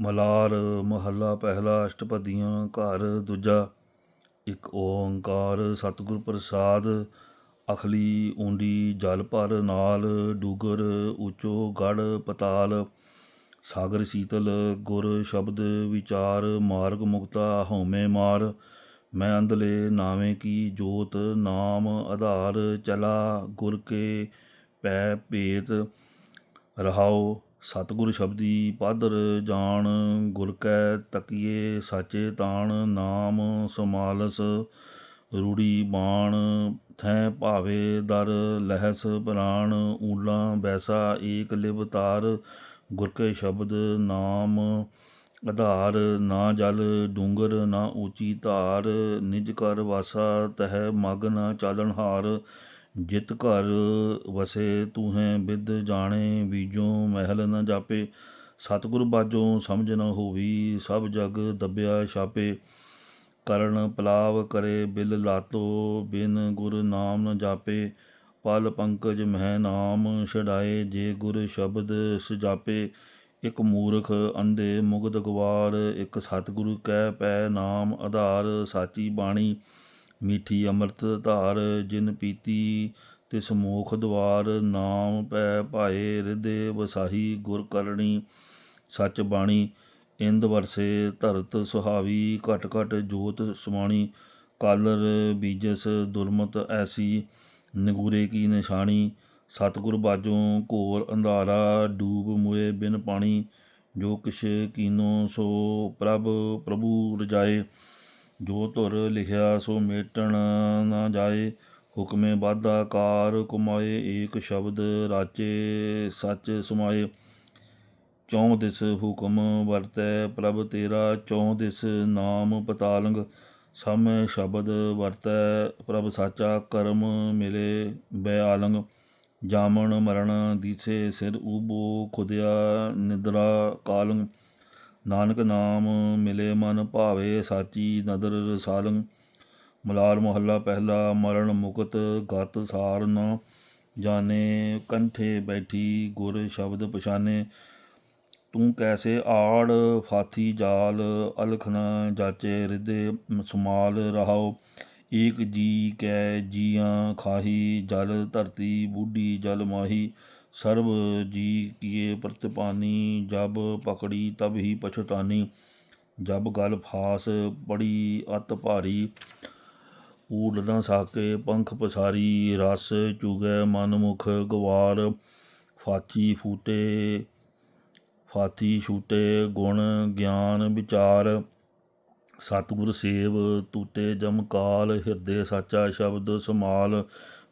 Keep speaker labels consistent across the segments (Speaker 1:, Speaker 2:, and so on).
Speaker 1: ਮਲਾਰ, ਮਹੱਲਾ ਪਹਿਲਾ ਅਸ਼ਟਪਦੀਆਂ, ਘਰ ਦੂਜਾ। ਇੱਕ ਓੰਕਾਰ ਸਤਿਗੁਰ ਪ੍ਰਸਾਦ, ਅਖਲੀ ਉਂਡੀ ਜਲ ਭਰ ਨਾਲ, ਡੂਗਰ ਉੱਚੋ ਗੜ ਪਤਾਲ। ਸਾਗਰ ਸੀਤਲ ਗੁਰ ਸ਼ਬਦ ਵਿਚਾਰ, ਮਾਰਗ ਮੁਕਤਾ ਹਉਮੈ ਮਾਰ। ਮੈਂ ਅੰਧਲੇ ਨਾਵੇਂ ਕੀ ਜੋਤ, ਨਾਮ ਆਧਾਰ ਚਲਾ ਗੁਰ ਕੇ ਪੈ ਭੇਤ। ਰਹਾਓ ਸਤਿਗੁਰ ਸ਼ਬਦੀ ਪਾਦਰ ਜਾਣ, ਗੁਰ ਕੈ ਤਕੀਏ ਸਾਚੇ ਤਾਣ, ਨਾਮ ਸਮਾਲਸ ਰੂੜੀ ਬਾਣ। ਥੈ ਭਾਵੇ ਦਰ ਲਹਿਸ ਪ੍ਰਾਣ, ਊਲਾ ਬੈਸਾ ਏਕ ਲਿਵ ਤਾਰ। ਗੁਰ ਕੇ ਸ਼ਬਦ ਨਾਮ ਆਧਾਰ ਨਾ ਜਲ ਡੂੰਗਰ, ਨਾ ਉੱਚੀ ਧਾਰ। ਨਿਜ ਕਰ ਵਾਸਾ ਤਹਿ ਮਗ, ਨਾ ਚਾਲਣ ਹਾਰ। ਜਿਤ ਘਰ ਵਸੇ ਤੂੰ ਹੈ ਬਿਦ ਜਾਣੇ ਬੀਜੋਂ ਮਹਿਲ ਨ ਜਾਪੇ। ਸਤਿਗੁਰ ਬਾਜੋ ਸਮਝ ਨ ਹੋਵੀ, ਸਭ ਜਗ ਦੱਬਿਆ ਛਾਪੇ। ਕਰਨ ਪਲਾਵ ਕਰੇ ਬਿਲ ਲਾਤੋ, ਬਿਨ ਗੁਰ ਨਾਮ ਨ ਜਾਪੇ। ਪਲ ਪੰਕਜ ਮਹਿ ਨਾਮ ਛਡਾਏ, ਜੇ ਗੁਰ ਸ਼ਬਦ ਸਜਾਪੇ। ਇਕ ਮੂਰਖ ਅੰਧੇ ਮੁਗਦ ਗਵਾਰ, ਇਕ ਸਤਿਗੁਰੂ ਕਹਿ ਪੈ ਨਾਮ ਆਧਾਰ, ਸਾਚੀ ਬਾਣੀ। ਮੀਠੀ ਅੰਮ੍ਰਿਤ ਧਾਰ, ਜਿਨ ਪੀਤੀ ਤਿਸ ਮੋਖ ਦਵਾਰ, ਨਾਮ ਪੈ ਭਾਏ ਹਿਰਦੇ ਵਸਾਹੀ ਗੁਰ ਕਰਣੀ, ਸੱਚ ਬਾਣੀ, ਇੰਦ ਵਰਸੇ ਧਰਤ ਸੁਹਾਵੀ, ਘਟ ਘਟ ਜੋਤ ਸਮਾਣੀ, ਕਾਲਰ ਬੀਜਸ ਦੁਰਮਤ ਐਸੀ, ਨਗੂਰੇ ਕੀ ਨਿਸ਼ਾਨੀ ਸਤਿਗੁਰ ਬਾਜੋਂ ਘੋਰ ਅੰਧਾਰਾ, ਡੂਬ ਮੁਏ ਬਿਨ ਪਾਣੀ, ਜੋ ਕਿਛ ਕੀਨੋ ਸੋ ਪ੍ਰਭ, ਪ੍ਰਭੂ ਰਜਾਏ। ਜੋ ਧੁਰ ਲਿਖਿਆ ਸੋ ਮੇਟਣ ਨਾ ਜਾਏ, ਹੁਕਮੇ ਬਾਧਾ ਕਾਰ ਕੁਮਾਏ, ਏਕ ਸ਼ਬਦ ਰਾਚੇ ਸੱਚ ਸਮਾਏ। ਚੌਂ ਦਿਸ ਹੁਕਮ ਵਰਤੈ ਪ੍ਰਭ ਤੇਰਾ, ਚੌਂ ਦਿਸ ਨਾਮ ਪਤਾਲੰਗ। ਸਮ ਸ਼ਬਦ ਵਰਤੈ ਪ੍ਰਭ ਸਾਚਾ, ਕਰਮ ਮਿਲੇ ਬਿਆਲੰਗ ਜਾਮਣ ਮਰਨ ਦੀਸੇ ਸਿਰ ਊਬੋ ਖੁਦਿਆ ਨਿਦਰਾ ਕਾਲੰਗ। ਨਾਨਕ ਨਾਮ ਮਿਲੇ ਮਨ ਭਾਵੇ ਸਾਚੀ ਨਦਰ ਰਸਾਲੰ। ਮਲਾਰ ਮੁਹੱਲਾ ਪਹਿਲਾ ਮਰਨ ਮੁਕਤ ਗਤ ਸਾਰ ਨ ਜਾਣੇ। ਕੰਠੇ ਬੈਠੀ ਗੁਰ ਸ਼ਬਦ ਪਛਾਨੇ। ਤੂੰ ਕੈਸੇ ਆੜ ਫਾਥੀ ਜਾਲ, ਅਲਖ ਜਾਚੇ ਰਿਦੇ ਸਮਾਲ ਰਹਾਓ ਏਕ ਜੀ ਕੈ ਜੀਆਂ ਖਾਹੀ, ਜਲ ਧਰਤੀ ਬੂਢੀ ਜਲ ਮਾਹੀ। ਸਰਬ ਜੀ ਕੀਏ ਪ੍ਰਤਿਪਾਨੀ, ਜਬ ਪਕੜੀ ਤਬ ਹੀ ਪਛਤਾਨੀ, ਜਬ ਗਲ ਫਾਸ ਬੜੀ ਅਤ ਭਾਰੀ, ਊੜ ਨ ਸਾਕੇ ਪੰਖ ਪਸਾਰੀ, ਰਸ ਚੁਗੈ ਮਨਮੁਖ ਗਵਾਰ ਫਾਚੀ ਫੂਟੇ ਫਾਤੀ ਛੂਟੇ ਗੁਣ ਗਿਆਨ ਵਿਚਾਰ ਸਤਿਗੁਰ ਸੇਵ ਤੂਤੇ ਜਮਕਾਲ ਹਿਰਦੇ ਸਾਚਾ ਸ਼ਬਦ ਸਮਾਲ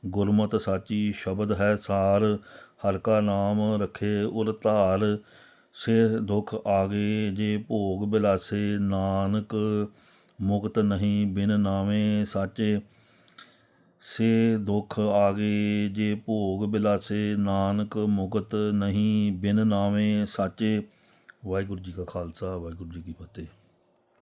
Speaker 1: ਗੁਰਮਤ ਸਾਚੀ ਸ਼ਬਦ ਹੈ ਸਾਰ, ਹਰ ਕਾ ਨਾਮ ਰਖੇ ਉਰ ਧਾਰ। ਸੇ ਦੁਖ ਆਗੇ ਜੇ ਭੋਗ ਬਿਲਾਸੇ, ਨਾਨਕ ਮੁਕਤ ਨਹੀਂ ਬਿਨ ਨਾਵੇਂ ਸਾਚੇ। ਸੇ ਦੁਖ ਆਗੇ ਜੇ ਭੋਗ ਬਿਲਾਸੇ, ਨਾਨਕ ਮੁਕਤ ਨਹੀਂ ਬਿਨ ਨਾਵੇਂ ਸਾਚੇ। ਵਾਹਿਗੁਰੂ ਜੀ ਕਾ ਖਾਲਸਾ, ਵਾਹਿਗੁਰੂ ਜੀ ਕੀ ਫਤਿਹ।